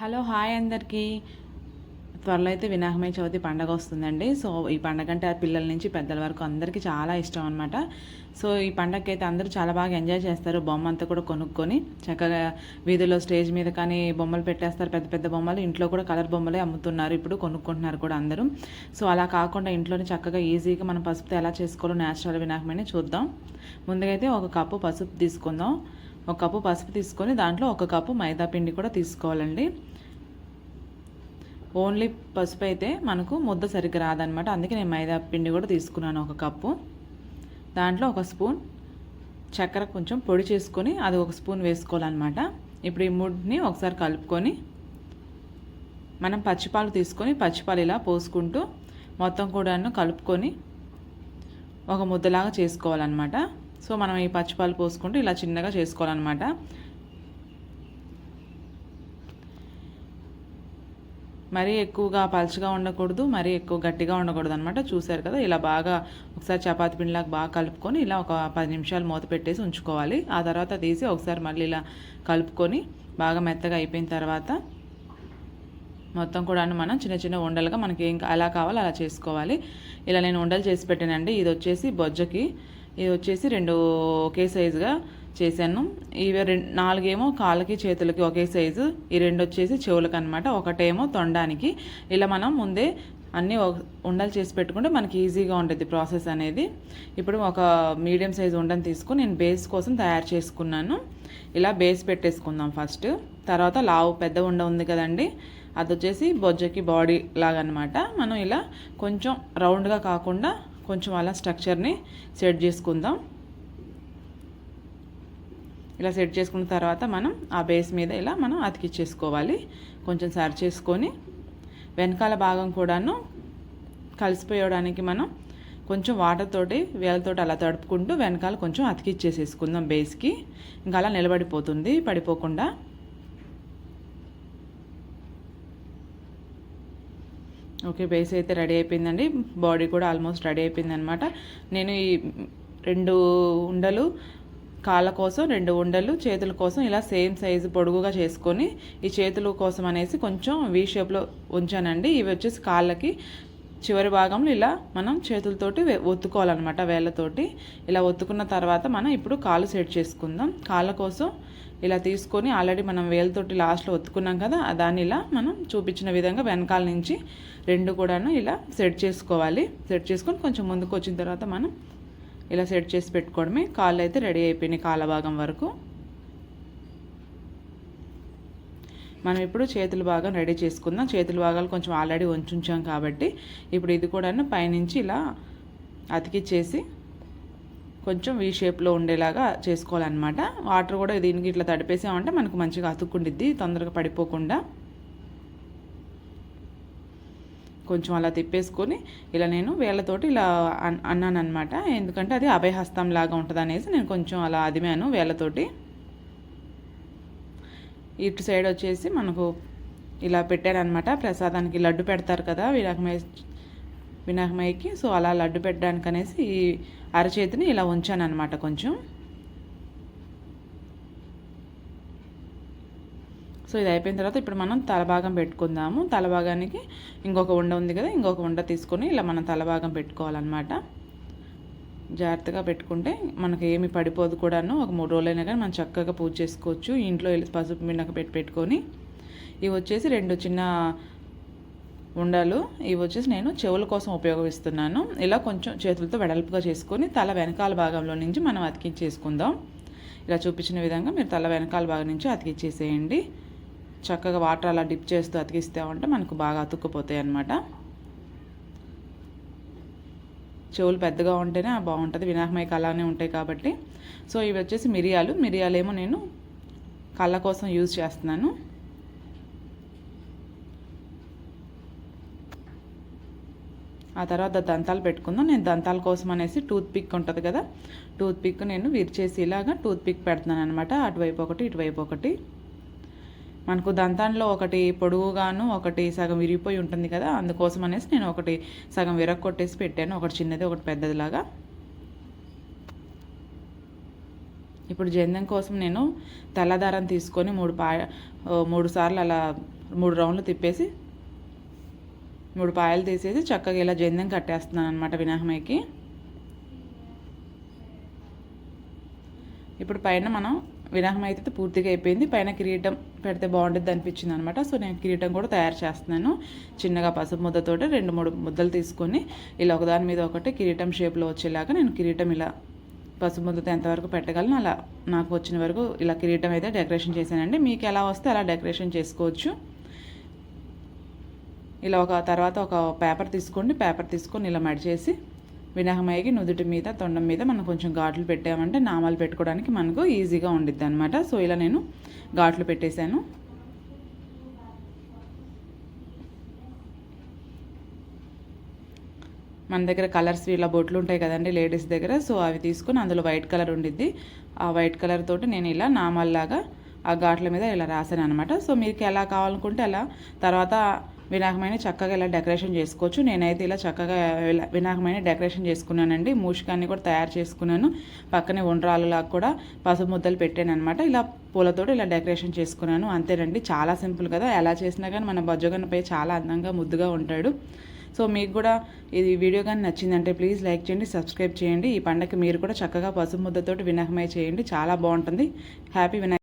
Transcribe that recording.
Hello hi అందరికీ. త్వరలో అయితే వినాయకమయ చవితి పండగ వస్తుందండి. సో ఈ పండగ అంటే పిల్లల నుంచి పెద్దల వరకు అందరికీ చాలా ఇష్టం అనమాట సో ఈ పండగకి అయితే అందరూ చాలా బాగా ఎంజాయ్ చేస్తారు. బొమ్మ అంతా కూడా కొనుక్కొని చక్కగా వీధిలో స్టేజ్ మీద కానీ బొమ్మలు పెట్టేస్తారు. పెద్ద పెద్ద బొమ్మలు ఇంట్లో కూడా కలర్ బొమ్మలే అమ్ముతున్నారు. ఇప్పుడు కొనుక్కుంటున్నారు కూడా అందరూ. సో అలా కాకుండా ఇంట్లోనే చక్కగా ఈజీగా మనం పసుపుతో ఎలా చేసుకోవాలో నేచురల్ వినాయకమైన చూద్దాం. ముందుగా అయితే ఒక కప్పు పసుపు తీసుకుందాం. ఒక కప్పు పసుపు తీసుకొని దాంట్లో ఒక కప్పు మైదా పిండి కూడా తీసుకోవాలండి. ఓన్లీ పసుపు అయితే మనకు ముద్ద సరిగ్గా రాదనమాట అందుకే నేను మైదా పిండి కూడా తీసుకున్నాను ఒక కప్పు. దాంట్లో ఒక స్పూన్ చక్కెర కొంచెం పొడి చేసుకొని అది ఒక స్పూన్ వేసుకోవాలన్నమాట. ఇప్పుడు ఈ మూడిని ఒకసారి కలుపుకొని మనం పచ్చిపాలు తీసుకొని పచ్చిపాలు ఇలా పోసుకుంటూ మొత్తం కూడాను కలుపుకొని ఒక ముద్దలాగా చేసుకోవాలన్నమాట. సో మనం ఈ పచ్చిపాలు పోసుకుంటూ ఇలా చిన్నగా చేసుకోవాలన్నమాట. మరీ ఎక్కువగా పలుచగా ఉండకూడదు మరీ ఎక్కువ గట్టిగా ఉండకూడదు అనమాట చూసారు కదా ఇలా బాగా ఒకసారి చపాతి పిండిలాగా బాగా కలుపుకొని ఇలా ఒక పది నిమిషాలు మూత పెట్టేసి ఉంచుకోవాలి. ఆ తర్వాత తీసి ఒకసారి మళ్ళీ ఇలా కలుపుకొని బాగా మెత్తగా అయిపోయిన తర్వాత మొత్తం కూడా మనం చిన్న చిన్న ఉండలుగా మనకి ఏం అలా కావాలో అలా చేసుకోవాలి. ఇలా నేను ఉండలు చేసి పెట్టానండి. ఇది వచ్చేసి బొజ్జకి ఇది వచ్చేసి రెండు ఒకే సైజుగా చేశాను. ఇవి రెండు నాలుగేమో కాళ్ళకి చేతులకి ఒకే సైజు. ఈ రెండు వచ్చేసి చెవులకు అనమాట ఒకటేమో తొండానికి. ఇలా మనం ముందే అన్నీ ఉండలు చేసి పెట్టుకుంటే మనకి ఈజీగా ఉంటుంది ప్రాసెస్ అనేది. ఇప్పుడు ఒక మీడియం సైజ్ ఉండని తీసుకుని నేను బేస్ కోసం తయారు చేసుకున్నాను. ఇలా బేస్ పెట్టేసుకుందాం ఫస్ట్. తర్వాత లావు పెద్ద ఉండ ఉంది కదండి. అది వచ్చేసి బొజ్జకి బాడీ లాగా అనమాట మనం ఇలా కొంచెం రౌండ్గా కాకుండా కొంచెం అలా స్ట్రక్చర్ని సెట్ చేసుకుందాం. ఇలా సెట్ చేసుకున్న తర్వాత మనం ఆ బేస్ మీద ఇలా మనం అతికిచ్చేసుకోవాలి. కొంచెం సరి చేసుకొని వెనకాల భాగం కూడాను కలిసిపోయడానికి మనం కొంచెం వాటర్ తోటి వేలతోటి అలా తడుపుకుంటూ వెనకాల కొంచెం అతికిచ్చేసేసుకుందాం బేస్కి ఇంకా అలా నిలబడిపోతుంది పడిపోకుండా. ఓకే బేస్ అయితే రెడీ అయిపోయిందండి. బాడీ కూడా ఆల్మోస్ట్ రెడీ అయిపోయింది అనమాట నేను ఈ రెండు ఉండలు కాళ్ళ కోసం రెండు ఉండలు చేతుల కోసం ఇలా సేమ్ సైజు పొడుగుగా చేసుకొని ఈ చేతుల కోసం అనేసి కొంచెం వీ షేప్లో ఉంచానండి. ఇవి వచ్చేసి కాళ్ళకి చివరి భాగంలో ఇలా మనం చేతులతోటి ఒత్తుకోవాలన్నమాట వేళ్ళతోటి. ఇలా ఒత్తుకున్న తర్వాత మనం ఇప్పుడు కాలు సెట్ చేసుకుందాం. కాళ్ళ కోసం ఇలా తీసుకొని ఆల్రెడీ మనం వేలతోటి లాస్ట్లో ఒత్తుకున్నాం కదా దాన్ని ఇలా మనం చూపించిన విధంగా వెనకాల నుంచి రెండు కూడాను ఇలా సెట్ చేసుకోవాలి. సెట్ చేసుకొని కొంచెం ముందుకు వచ్చిన తర్వాత మనం ఇలా సెట్ చేసి పెట్టుకోవడమే. కాళ్ళు అయితే రెడీ అయిపోయినాయి కాళ్ళ భాగం వరకు. మనం ఇప్పుడు చేతుల భాగం రెడీ చేసుకుందాం. చేతుల భాగాలు కొంచెం ఆల్రెడీ ఉంచుంచాం కాబట్టి ఇప్పుడు ఇది కూడా పైనుంచి ఇలా అతికిచ్చేసి కొంచెం వీ షేప్లో ఉండేలాగా చేసుకోవాలన్నమాట. వాటర్ కూడా దీనికి ఇట్లా తడిపేసామంటే మనకు మంచిగా అతుక్కుండిద్ది తొందరగా పడిపోకుండా. కొంచెం అలా తిప్పేసుకొని ఇలా నేను వేళ్ళతోటి ఇలా అన్నాను అనమాట ఎందుకంటే అది అభయహస్తం లాగా ఉంటుంది అనేసి నేను కొంచెం అలా అదిమాను వేళ్ళతోటి. ఇటు సైడ్ వచ్చేసి మనకు ఇలా పెట్టారనమాట ప్రసాదానికి లడ్డు పెడతారు కదా వినాయకమయ్య వినాయకమయ్యకి. సో అలా లడ్డు పెట్టడానికి అనేసి ఈ అరచేతిని ఇలా ఉంచాను అనమాట కొంచెం. సో ఇది అయిపోయిన తర్వాత ఇప్పుడు మనం తలభాగం పెట్టుకుందాము. తలభాగానికి ఇంకొక ఉండ ఉంది కదా ఇంకొక ఉండ తీసుకొని ఇలా మనం తలభాగం పెట్టుకోవాలన్నమాట. జాగ్రత్తగా పెట్టుకుంటే మనకి ఏమి పడిపోదు కూడాను. ఒక మూడు రోజులైనా కానీ మనం చక్కగా పూజ చేసుకోవచ్చు. ఇంట్లో పసుపు మిన్నక పెట్టి పెట్టుకొని ఇవి వచ్చేసి రెండు చిన్న ఉండాలు. ఇవి వచ్చేసి నేను చెవుల కోసం ఉపయోగిస్తున్నాను. ఇలా కొంచెం చేతులతో వెడల్పుగా చేసుకొని తల వెనకాల భాగంలో నుంచి మనం అతికించేసుకుందాం. ఇలా చూపించిన విధంగా మీరు తల వెనకాల భాగం నుంచి అతికించేసేయండి చక్కగా వాటర్ అలా డిప్ చేస్తూ అతికిస్తామంటే మనకు బాగా అతుక్కుపోతాయి అన్నమాట. చెవులు పెద్దగా ఉంటేనే బాగుంటుంది. వినాయకమైకి అలానే ఉంటాయి కాబట్టి. సో ఇవి వచ్చేసి మిరియాలు. మిరియాలేమో నేను కళ్ళ కోసం యూజ్ చేస్తున్నాను. ఆ తర్వాత దంతాలు పెట్టుకుందాం. నేను దంతాల కోసం అనేసి టూత్ పిక్ ఉంటుంది కదా. టూత్ పిక్ నేను విరిచేసి ఇలాగా టూత్ పిక్ పెడుతున్నాను అనమాట అటువైపు ఒకటి ఇటువైపు ఒకటి. మనకు దంతాల్లో ఒకటి పొడుగుగాను ఒకటి సగం విరిగిపోయి ఉంటుంది కదా అందుకోసం అనేసి నేను ఒకటి సగం విరగొట్టేసి పెట్టాను. ఒకటి చిన్నది ఒకటి పెద్దదిలాగా. ఇప్పుడు జందం కోసం నేను తెల్లదారం తీసుకొని మూడు పా మూడు సార్లు అలా మూడు రౌండ్లు తిప్పేసి మూడు పాయలు తీసేసి చక్కగా ఇలా జందం కట్టేస్తున్నాను అనమాట వినాయకమైకి ఇప్పుడు పైన మనం వినాయకం అయితే పూర్తిగా అయిపోయింది. పైన కిరీటం పెడితే బాగుంటుంది అనిపించింది అనమాట సో నేను కిరీటం కూడా తయారు చేస్తున్నాను. చిన్నగా పసుపు ముద్దతోటి రెండు మూడు ముద్దలు తీసుకొని ఇలా ఒకదాని మీద ఒకటి కిరీటం షేప్లో వచ్చేలాగా నేను కిరీటం ఇలా పసుపు ముద్దతో ఎంతవరకు పెట్టగలను అలా నాకు వచ్చిన వరకు ఇలా కిరీటం అయితే డెకరేషన్ చేశానండి. మీకు ఎలా వస్తే అలా డెకరేషన్ చేసుకోవచ్చు. ఇలా ఒక తర్వాత ఒక పేపర్ తీసుకోండి. పేపర్ తీసుకొని ఇలా మడిచేసి వినాయకమయ్యకి నుదుటి మీద తొండం మీద మనం కొంచెం ఘాట్లు పెట్టామంటే నామాలు పెట్టుకోవడానికి మనకు ఈజీగా ఉండిద్ది అనమాట సో ఇలా నేను ఘాట్లు పెట్టేశాను. మన దగ్గర కలర్స్ ఇలా బొట్లు ఉంటాయి కదండి లేడీస్ దగ్గర సో అవి తీసుకొని అందులో వైట్ కలర్ ఉండిద్ది. ఆ వైట్ కలర్ తోటి నేను ఇలా నామాల్లాగా ఆ ఘాట్ల మీద ఇలా రాశాను అనమాట సో మీకు ఎలా కావాలనుకుంటే అలా. తర్వాత వినాయకమైన చక్కగా ఇలా డెకరేషన్ చేసుకోవచ్చు. నేనైతే ఇలా చక్కగా వినాయకమైన డెకరేషన్ చేసుకున్నానండి. మూషికాన్ని కూడా తయారు చేసుకున్నాను. పక్కనే ఉండ్రాలులాగా కూడా పసుపు ముద్దలు పెట్టాను అనమాట ఇలా పూలతో ఇలా డెకరేషన్ చేసుకున్నాను. అంతేనండి. చాలా సింపుల్ కదా. ఎలా చేసినా కానీ మన బజ్జగన్నపై చాలా అందంగా ముద్దుగా ఉంటాడు. సో మీకు కూడా ఇది వీడియో కానీ నచ్చిందంటే ప్లీజ్ లైక్ చేయండి సబ్స్క్రైబ్ చేయండి. ఈ పండగకి మీరు కూడా చక్కగా పసుపు ముద్దతోటి వినాయకమై చేయండి. చాలా బాగుంటుంది. హ్యాపీ వినాయక